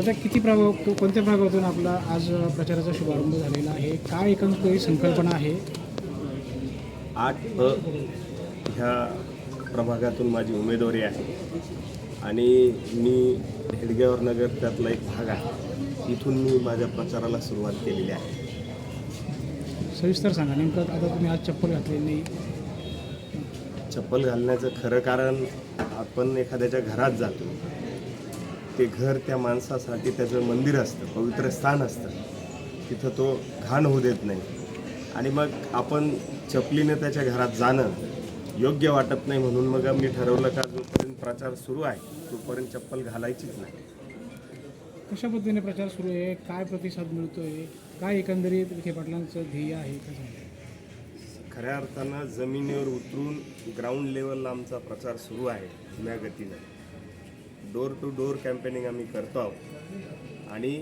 सध्या किती प्रभाव को- कोणत्या प्रभागातून आपला आज प्रचाराचा शुभारंभ झालेला आहे? काय एकंदरीत संकल्पना आहे? आठ अ ह्या प्रभागातून माझी उमेदवारी आहे. आणि मी हेडगेवर नगर त्यातला एक भाग आहे. इथून मी माझ्या प्रचाराला सुरुवात केलेली आहे. सविस्तर सांगा नेमकं आता तुम्ही आज चप्पल घातलेली चप्पल घालण्याचं खरं कारण आपण एखाद्याच्या घरात जातो. ते घर त्या माणसासाठी त्याचं मंदिर असतं पवित्र स्थान असतं. तिथं तो घाण होऊ देत नाही. आणि मग आपण चपलीनं त्याच्या घरात जाणं योग्य वाटत नाही म्हणून मग मी ठरवलं का जोपर्यंत प्रचार सुरू आहे तोपर्यंत चप्पल घालायचीच नाही. कशा पद्धतीने प्रचार सुरू आहे? काय प्रतिसाद मिळतोय? काय एकंदरीत विखे पाटलांचं ध्येय आहे? कसं आहे? खऱ्या अर्थानं जमिनीवर उतरून ग्राउंड लेवलला आमचा प्रचार सुरू आहे धीम्या गतीनं. डोर टू डोर कॅम्पेनिंग आम्ही करतो आहोत. आणि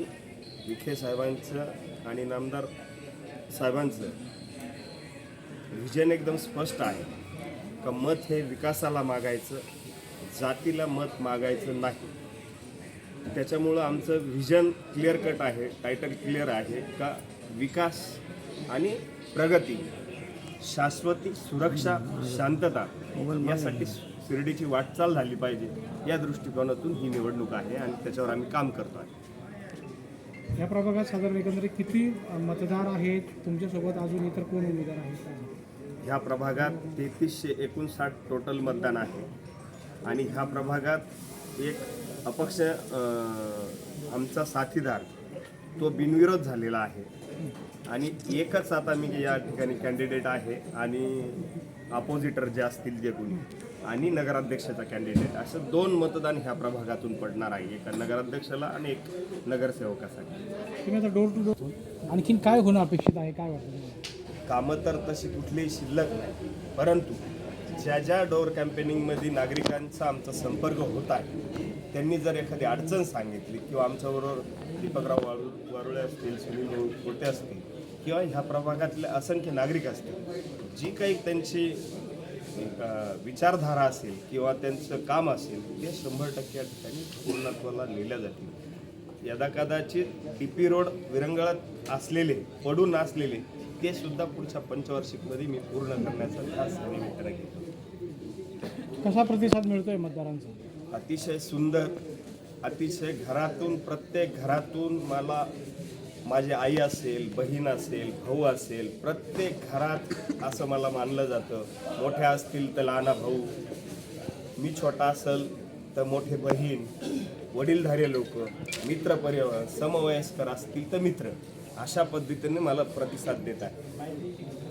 विखे साहेबांचं आणि नामदार साहेबांचं व्हिजन एकदम स्पष्ट आहे. का मत हे विकासाला मागायचं जातीला मत मागायचं नाही. त्याच्यामुळं आमचं व्हिजन क्लिअर कट आहे टायटल क्लिअर आहे. का विकास आणि प्रगती शाश्वती सुरक्षा शांतता यासाठी शिर्डीची वाटचाल झाली पाहिजे. या दृष्टिकोनातून ही निवडणूक आहे आणि त्याच्यावर आम्ही काम करतो आहे. या प्रभागात साधारण एकंदरीत किती मतदार आहेत? तुमच्यासोबत अजून इतर कोण उमेदवार आहेत? ह्या प्रभागात तेहतीसशे एकोणसाठ टोटल मतदान आहे. आणि ह्या प्रभागात एक अपक्ष आमचा साथीदार तो बिनविरोध झालेला आहे. आणि एकच आता मी या ठिकाणी कॅन्डिडेट आहे आणि अपोजिटर जे असतील जे कोणी आणि नगराध्यक्षाचा कॅन्डिडेट असं दोन मतदान ह्या प्रभागातून पडणार आहे एका नगराध्यक्षाला आणि एक नगरसेवकासाठी डोर टू डोर आणखीन काय होणं अपेक्षित आहे काय वाटतं? कामं तर तशी कुठलीही शिल्लक नाही परंतु ज्या ज्या डोर कॅम्पेनिंगमध्ये नागरिकांचा आमचा संपर्क होत आहे त्यांनी जर एखादी अडचण सांगितली किंवा आमच्याबरोबर दीपकराव वाळू वारुळे असतील सुनील कोटे असतील किंवा ह्या प्रभागातले असंख्य नागरिक असतील जी काही त्यांची विचारधारा असेल किंवा त्यांचं काम असेल ते शंभर टक्के या ठिकाणी पूर्णत्वाला नेल्या जातील. यदा कदाचित डी पी रोड विरंगळत असलेले पडून असलेले ते सुद्धा पुढच्या पंचवार्षिकमध्ये मी पूर्ण करण्याचा खास निमित्ताने घेतो कसा प्रतिसाद मिळतोय मतदारांचा? अतिशय सुंदर अतिशय घरातून प्रत्येक घरातून मला माझी आई असेल बहीण असेल भाऊ असेल प्रत्येक घरात असं मला मानलं जातं. मोठ्या असतील तर लहाना भाऊ. मी छोटा असेल तर मोठे बहीण. वडीलधारे लोक मित्र परिवार समवयस्कर असतील तर मित्र. अशा पद्धतीने मला प्रतिसाद देत आहे.